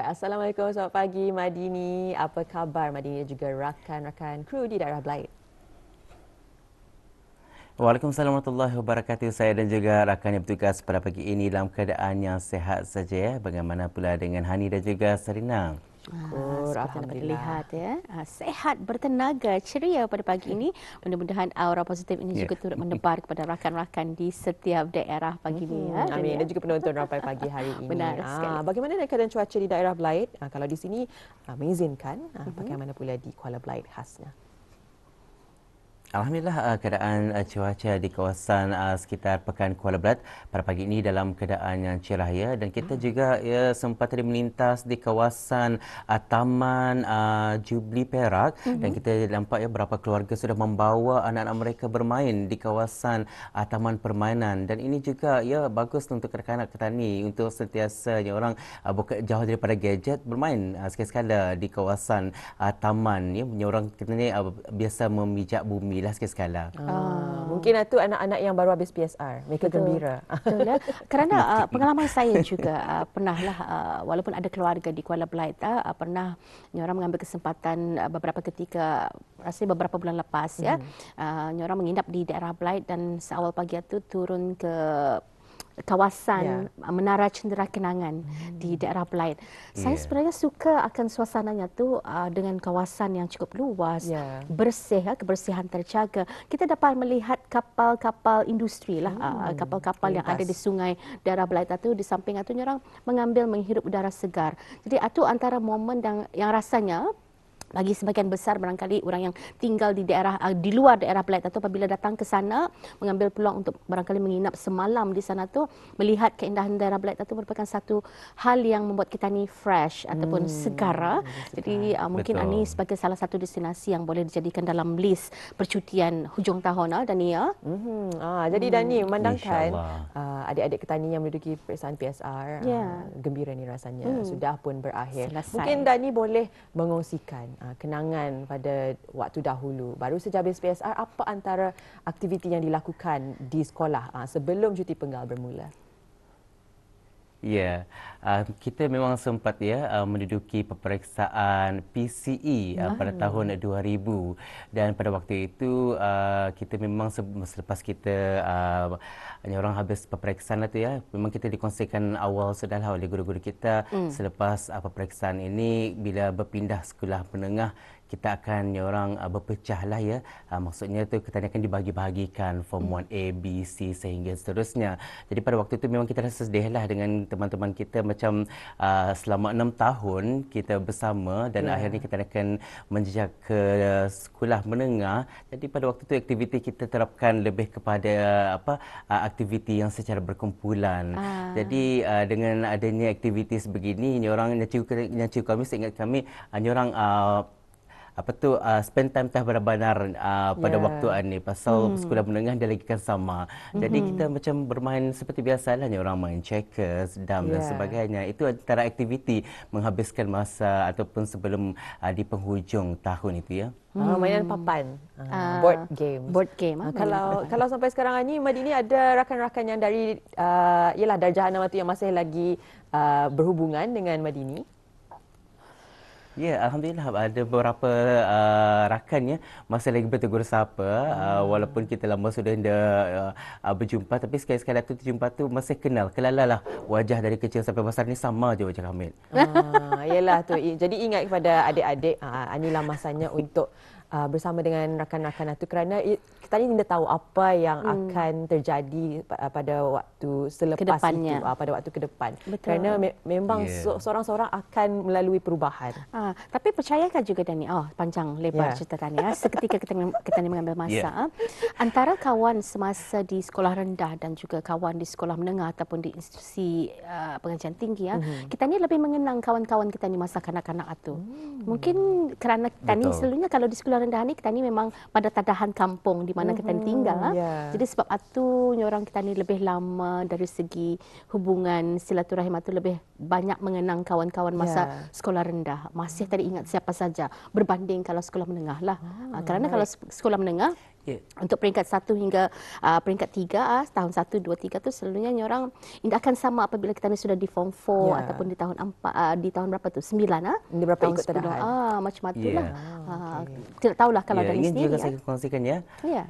Assalamualaikum, selamat pagi Madini. Apa khabar Madini dan juga rakan-rakan kru di daerah Blight? Waalaikumsalam warahmatullahi wabarakatuh. Saya dan juga rakan yang bertugas pada pagi ini dalam keadaan yang sehat saja. Ya. Bagaimana pula dengan Hani dan juga Sarinang? Oh, seperti lihat ya. Ah, sehat, bertenaga, ceria pada pagi ini. Mudah-mudahan aura positif ini yeah. juga turut mendebar kepada rakan-rakan di setiap daerah pagi ini. Ya. Amin. Dan juga penonton rampai pagi hari ini. Benar sekali. Ah, bagaimana keadaan cuaca di daerah Blaid? Ah, kalau di sini ah, mengizinkan, ah, mm-hmm. bagaimana pula di Kuala Blaid khasnya? Alhamdulillah uh, keadaan uh, cuaca di kawasan uh, sekitar Pekan Kuala Berat pada pagi ini dalam keadaan yang cerah ya dan kita hmm. juga ya sempat tadi melintas di kawasan uh, Taman uh, Jubli Perak hmm. dan kita nampak ya berapa keluarga sudah membawa anak-anak mereka bermain di kawasan uh, taman permainan dan ini juga ya bagus untuk kanak-kanak petani untuk sentiasa ya, orang uh, bukan jauh daripada gadget bermain uh, sekali-sekala di kawasan uh, taman ya orang kita ni uh, biasa memijak bumi lah sekali-sekala. Ah, mungkin itu anak-anak yang baru habis PSR. Mereka Betul. gembira. Betul ya. Kerana uh, pengalaman saya juga uh, pernahlah uh, walaupun ada keluarga di Kuala Belait uh, pernah orang mengambil kesempatan uh, beberapa ketika rasanya beberapa bulan lepas ya. Hmm. Uh, orang menginap di daerah Belait dan seawal pagi itu turun ke kawasan yeah. Menara Cendera Kenangan hmm. di daerah Belait. Saya yeah. sebenarnya suka akan suasananya tu uh, dengan kawasan yang cukup luas, yeah. bersih, ya, kebersihan terjaga. Kita dapat melihat kapal-kapal industri lah, hmm. uh, kapal-kapal yang ada di sungai daerah Belait itu di samping itu orang mengambil menghirup udara segar. Jadi itu antara momen yang, yang rasanya bagi sebagian besar barangkali orang yang tinggal di daerah uh, di luar daerah Pelat atau apabila datang ke sana mengambil peluang untuk barangkali menginap semalam di sana tu melihat keindahan daerah Pelat itu merupakan satu hal yang membuat kita ni fresh hmm. ataupun segar. Jadi uh, mungkin ini sebagai salah satu destinasi yang boleh dijadikan dalam list percutian hujung tahun ah Dani ya. Hmm. Ah jadi hmm. Dani memandangkan uh, adik-adik petani yang menduduki periksaan PSR yeah. uh, gembira ni rasanya hmm. sudah pun berakhir. Selesai. Mungkin Dani boleh mengongsikan kenangan pada waktu dahulu. Baru saja habis PSR, apa antara aktiviti yang dilakukan di sekolah uh, sebelum cuti penggal bermula? Ya, uh, kita memang sempat ya uh, menduduki peperiksaan PCE uh, pada tahun 2000 dan pada waktu itu uh, kita memang selepas kita uh, orang habis peperiksaan itu ya, memang kita dikongsikan awal sudahlah oleh guru-guru kita. Mm. selepas uh, peperiksaan ini bila berpindah sekolah menengah kita akan orang uh, berpecah lah ya. Uh, maksudnya tu kita akan dibagi-bahagikan form 1 A, B, C sehingga seterusnya. Jadi pada waktu itu memang kita rasa sedih lah dengan teman-teman kita macam uh, selama enam tahun kita bersama dan yeah. akhirnya kita akan menjejak ke sekolah menengah. Jadi pada waktu itu aktiviti kita terapkan lebih kepada apa uh, aktiviti yang secara berkumpulan. Ah. Jadi uh, dengan adanya aktiviti sebegini, ni orang yang cikgu kami seingat kami, ni orang uh, apa tu uh, spend time tah benar-benar uh, pada yeah. waktu ini pasal hmm. sekolah menengah dia lagi kan sama. Hmm. Jadi kita macam bermain seperti biasalah ni orang main checkers, dam yeah. dan sebagainya. Itu antara aktiviti menghabiskan masa ataupun sebelum uh, di penghujung tahun itu ya. Hmm. mainan papan, uh, board game. Board game. Uh, kalau kalau sampai sekarang ini Madini ada rakan-rakan yang dari uh, ialah dari Jahanam itu yang masih lagi uh, berhubungan dengan Madini. Ya, alhamdulillah ada beberapa uh, rakan ya masih lagi bertegur sapa hmm. uh, walaupun kita lama sudah uh, uh, berjumpa tapi sekali-sekala tu terjumpa tu masih kenal. Kelalalah wajah dari kecil sampai besar ni sama je wajah Hamid. Ah, yalah tu. Jadi ingat kepada adik-adik uh, inilah masanya untuk uh, bersama dengan rakan-rakan itu kerana kita ni tidak tahu apa yang hmm. akan terjadi pada waktu selepas Kedepannya. itu uh, pada waktu ke depan Betul. kerana me- memang yeah. seorang-seorang akan melalui perubahan uh, tapi percayakan juga Dani oh panjang lebar yeah. cerita Dani ya seketika kita kita ni mengambil masa yeah. antara kawan semasa di sekolah rendah dan juga kawan di sekolah menengah ataupun di institusi uh, pengajian tinggi ya mm-hmm. kita ni lebih mengenang kawan-kawan kita ni masa kanak-kanak itu mm. mungkin kerana kita ni selalunya kalau di sekolah rendah ni kita ni memang pada tadahan kampung di mana mm-hmm. kita tinggal. Ah. Yeah. Jadi sebab itu orang kita ni lebih lama dari segi hubungan silaturahim itu lebih banyak mengenang kawan-kawan masa yeah. sekolah rendah. Masih tadi ingat siapa saja berbanding kalau sekolah menengah lah. Oh, kerana right. kalau sekolah menengah Yeah. Untuk peringkat satu hingga uh, peringkat tiga, uh, tahun satu, dua, tiga tu selalunya orang ini akan sama apabila kita ni sudah di form 4 yeah. ataupun di tahun empat, uh, di tahun berapa tu? Sembilan, ah? Di berapa tahun ikut tadahan? Ah, macam itulah. Yeah. Uh, okay. Tidak tahulah kalau yeah, dari sendiri. Ini juga ya. saya kongsikan ya. Ya. Yeah.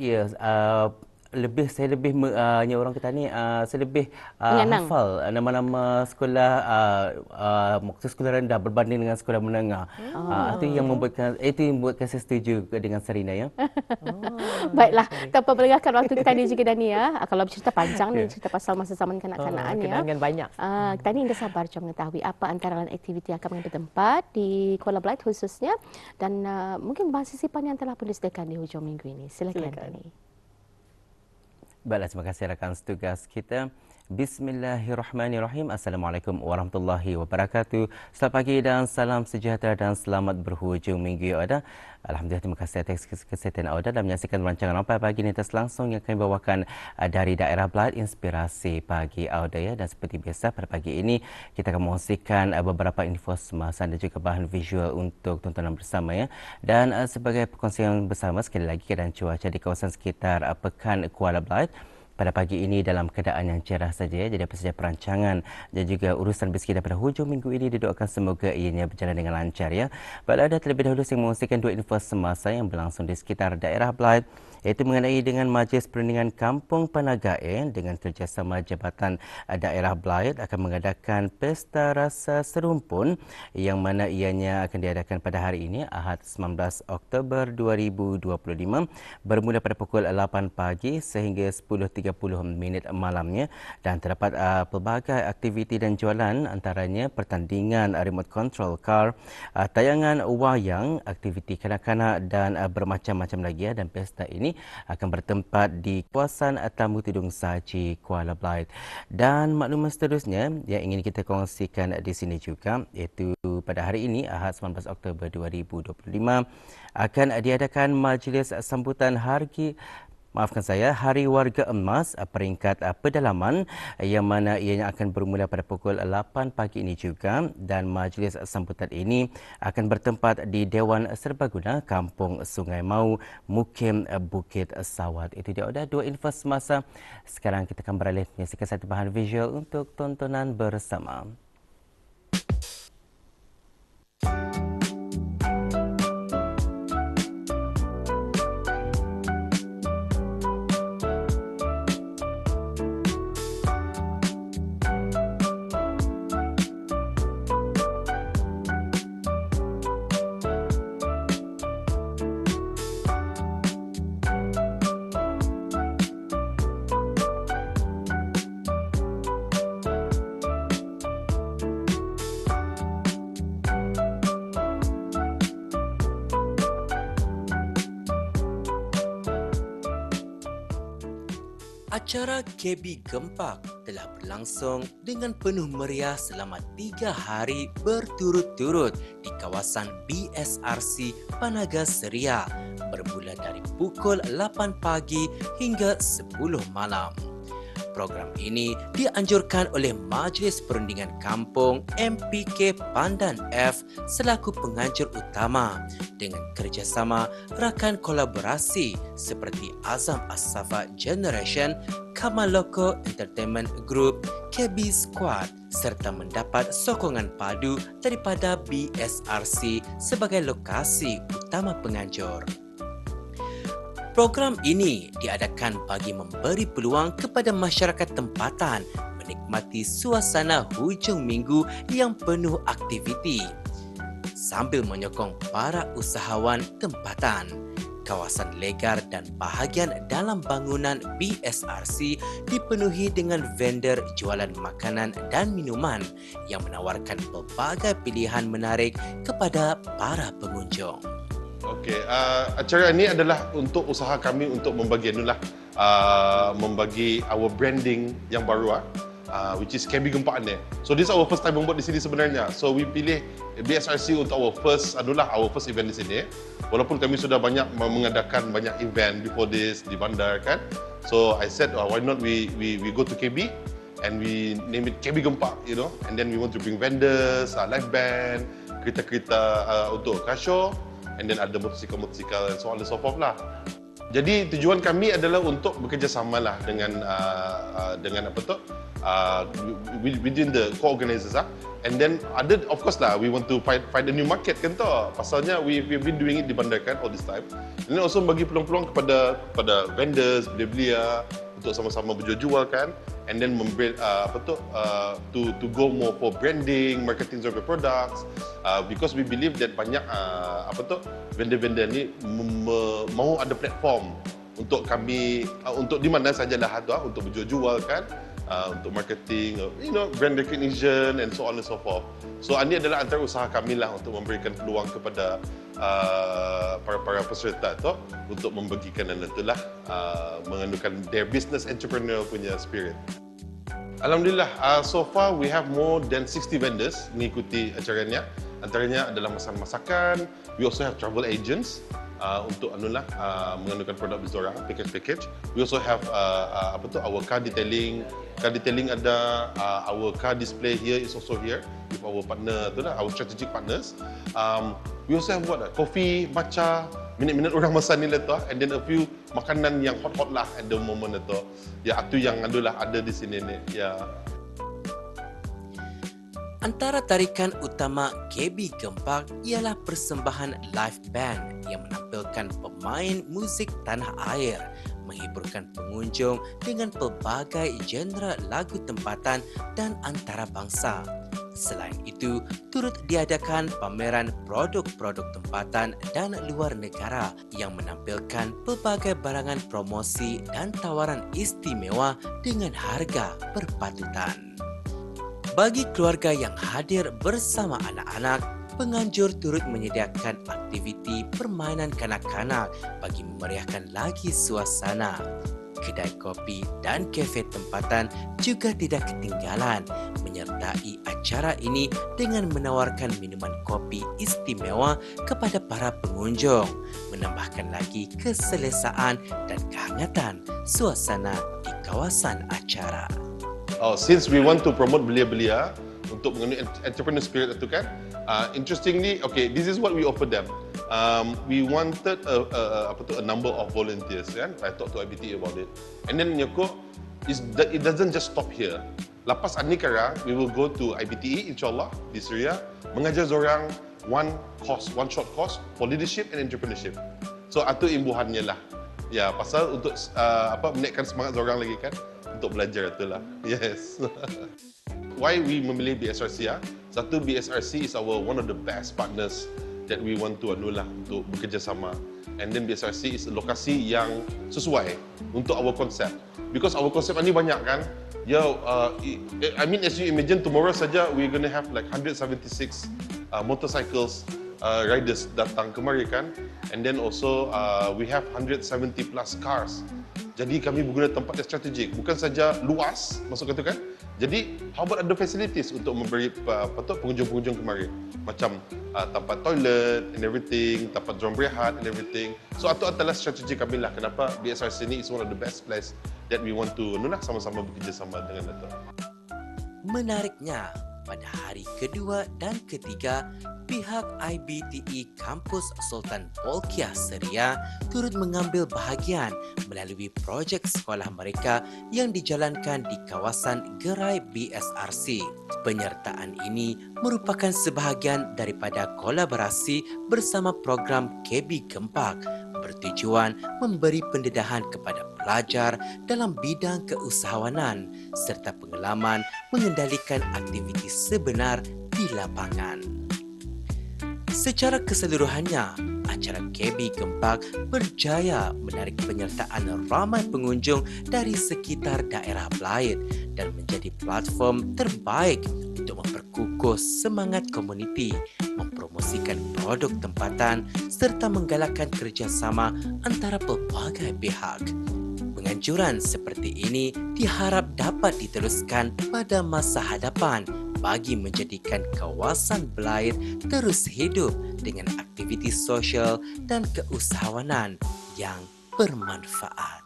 Ya, uh, lebih saya lebih uh, orang kita ni uh, saya lebih uh, hafal nama-nama sekolah uh, uh, maksud sekolah rendah berbanding dengan sekolah menengah. Oh. Uh, itu yang membuatkan itu yang membuatkan saya setuju dengan Sarina ya. Oh. Baiklah, tanpa melengahkan waktu kita ni juga Dani ya. Kalau bercerita panjang ni ya. cerita pasal masa zaman kanak-kanak oh, ya. Kenangan banyak. Uh, kita ni dah sabar jom mengetahui apa antara lain aktiviti yang akan bertempat di Kuala Blight khususnya dan uh, mungkin bahas sisipan yang telah pun disediakan di hujung minggu ini. Silakan, Silakan. Dani. Baiklah, terima kasih rakan setugas kita. Bismillahirrahmanirrahim. Assalamualaikum warahmatullahi wabarakatuh. Selamat pagi dan salam sejahtera dan selamat berhujung minggu yang ada. Alhamdulillah terima kasih atas kesihatan anda dan menyaksikan rancangan Rampai Pagi ini langsung yang kami bawakan uh, dari daerah Blood Inspirasi Pagi Auda ya dan seperti biasa pada pagi ini kita akan mengongsikan uh, beberapa info semasa dan juga bahan visual untuk tontonan bersama ya dan uh, sebagai perkongsian bersama sekali lagi keadaan cuaca di kawasan sekitar Pekan Kuala Blood pada pagi ini dalam keadaan yang cerah saja. Ya. Jadi apa saja perancangan dan juga urusan rezeki daripada hujung minggu ini didoakan semoga ianya berjalan dengan lancar ya. Baiklah ada terlebih dahulu saya mengungsikan dua info semasa yang berlangsung di sekitar daerah Blythe iaitu mengenai dengan Majlis Perundingan Kampung Panagae dengan kerjasama Jabatan Daerah Blythe akan mengadakan pesta rasa serumpun yang mana ianya akan diadakan pada hari ini Ahad 19 Oktober 2025 bermula pada pukul 8 pagi sehingga 10.30 minit malamnya dan terdapat uh, pelbagai aktiviti dan jualan antaranya pertandingan remote control car, uh, tayangan wayang, aktiviti kanak-kanak dan uh, bermacam-macam lagi ya. dan pesta ini akan bertempat di kawasan Tamu Tidung Saji Kuala Blythe. Dan maklumat seterusnya yang ingin kita kongsikan di sini juga iaitu pada hari ini Ahad 19 Oktober 2025 akan diadakan majlis sambutan hari maafkan saya, Hari Warga Emas eh, peringkat eh, pedalaman eh, yang mana ianya akan bermula pada pukul 8 pagi ini juga dan majlis sambutan ini akan bertempat di Dewan Serbaguna Kampung Sungai Mau, Mukim Bukit Sawat. Itu dia ada dua info semasa. Sekarang kita akan beralih menyaksikan satu bahan visual untuk tontonan bersama. Acara KB Gempak telah berlangsung dengan penuh meriah selama tiga hari berturut-turut di kawasan BSRC Panaga Seria bermula dari pukul 8 pagi hingga 10 malam. Program ini dianjurkan oleh Majlis Perundingan Kampung MPK Pandan F selaku penganjur utama dengan kerjasama rakan kolaborasi seperti Azam Asafa Generation, Kamaloko Entertainment Group, KB Squad serta mendapat sokongan padu daripada BSRC sebagai lokasi utama penganjur. Program ini diadakan bagi memberi peluang kepada masyarakat tempatan menikmati suasana hujung minggu yang penuh aktiviti sambil menyokong para usahawan tempatan. Kawasan legar dan bahagian dalam bangunan BSRC dipenuhi dengan vendor jualan makanan dan minuman yang menawarkan pelbagai pilihan menarik kepada para pengunjung. Okey, uh, acara ini adalah untuk usaha kami untuk membagi anulah uh, membagi our branding yang baru ah. Uh, which is KB Gempak ni. So this is our first time membuat di sini sebenarnya. So we pilih BSRC untuk our first adalah our first event di sini. Walaupun kami sudah banyak mengadakan banyak event before this di bandar kan. So I said oh, why not we we we go to KB and we name it KB Gempak, you know. And then we want to bring vendors, uh, live band, kereta-kereta uh, untuk car show and then ada motosikal-motosikal and so on and so forth lah. Jadi tujuan kami adalah untuk bekerjasama lah dengan uh, uh, dengan apa tu uh, within the co-organizers lah. And then ada of course lah we want to find find a new market kan tu. Pasalnya we we've been doing it di Bandarkan all this time. And then also bagi peluang-peluang kepada kepada vendors, belia-belia untuk sama-sama berjual-jual kan and then memberi uh, apa tu uh, to to go more for branding marketing of the products uh, because we believe that banyak uh, apa tu vendor-vendor ni mahu ada platform untuk kami uh, untuk di mana saja lah tu uh, untuk berjual-jual kan uh, untuk marketing you know brand recognition and so on and so forth so ini adalah antara usaha kami lah untuk memberikan peluang kepada uh, para para peserta tu untuk membagikan dan itulah uh, mengandungkan their business entrepreneur punya spirit. Alhamdulillah, uh, so far we have more than 60 vendors mengikuti acara ini. Antaranya adalah masakan-masakan. We also have travel agents uh, untuk anulah uh, mengandungkan produk bizora package-package. We also have uh, uh, apa tu our car detailing. Car detailing ada uh, our car display here is also here with our partner tu lah, our strategic partners. Um, we also have what? Uh, coffee, matcha, minit-minit orang masa ni tu and then a few makanan yang hot-hot lah at the moment itu ya itu yang adalah ada di sini ni ya Antara tarikan utama KB Gempak ialah persembahan live band yang menampilkan pemain muzik tanah air menghiburkan pengunjung dengan pelbagai genre lagu tempatan dan antarabangsa. Selain itu, turut diadakan pameran produk-produk tempatan dan luar negara yang menampilkan pelbagai barangan promosi dan tawaran istimewa dengan harga berpatutan. Bagi keluarga yang hadir bersama anak-anak, penganjur turut menyediakan aktiviti permainan kanak-kanak bagi memeriahkan lagi suasana. Kedai kopi dan kafe tempatan juga tidak ketinggalan. Menyertai acara ini dengan menawarkan minuman kopi istimewa kepada para pengunjung. Menambahkan lagi keselesaan dan kehangatan suasana di kawasan acara. Oh, since we want to promote belia-belia untuk mengenai entrepreneur spirit itu kan, uh, interestingly, okay, this is what we offer them. Um, we wanted a, a, apa tu, a number of volunteers kan I talked to IBT about it. And then Nyoko it doesn't just stop here. Lepas Anikara we will go to IBTE insyaAllah di Syria mengajar orang one course one short course for leadership and entrepreneurship. So itu imbuhannya lah. Ya pasal untuk uh, apa menaikkan semangat orang lagi kan? Untuk belajar itulah. Yes. Why we memilih BSRC ya satu BSRC is our one of the best partners that we want to anu lah untuk bekerjasama. And then BSRC is lokasi yang sesuai untuk our concept. Because our concept ni banyak kan? Ya uh, I mean as you imagine tomorrow saja we gonna have like 176 uh, motorcycles uh, riders datang kemari kan? And then also uh, we have 170 plus cars. Jadi kami berguna tempat yang strategik. Bukan saja luas masuk kata kan jadi, about ada facilities untuk memberi uh, pengunjung-pengunjung kemari? Macam uh, tempat toilet and everything, tempat drum rehat and everything. So, itu adalah strategi kami lah kenapa BSRC ni is one of the best place that we want to nunah sama-sama bekerjasama dengan itu. Menariknya, pada hari kedua dan ketiga, pihak IBTE Kampus Sultan Polkiah Seria turut mengambil bahagian melalui projek sekolah mereka yang dijalankan di kawasan Gerai BSRC. Penyertaan ini merupakan sebahagian daripada kolaborasi bersama program KB Gempak bertujuan memberi pendedahan kepada pelajar dalam bidang keusahawanan serta pengalaman mengendalikan aktiviti sebenar di lapangan. Secara keseluruhannya, acara KB Gempak berjaya menarik penyertaan ramai pengunjung dari sekitar daerah Belaid dan menjadi platform terbaik untuk memperkukuh semangat komuniti, mempromosikan produk tempatan serta menggalakkan kerjasama antara pelbagai pihak. Penganjuran seperti ini diharap dapat diteruskan pada masa hadapan bagi menjadikan kawasan Belair terus hidup dengan aktiviti sosial dan keusahawanan yang bermanfaat.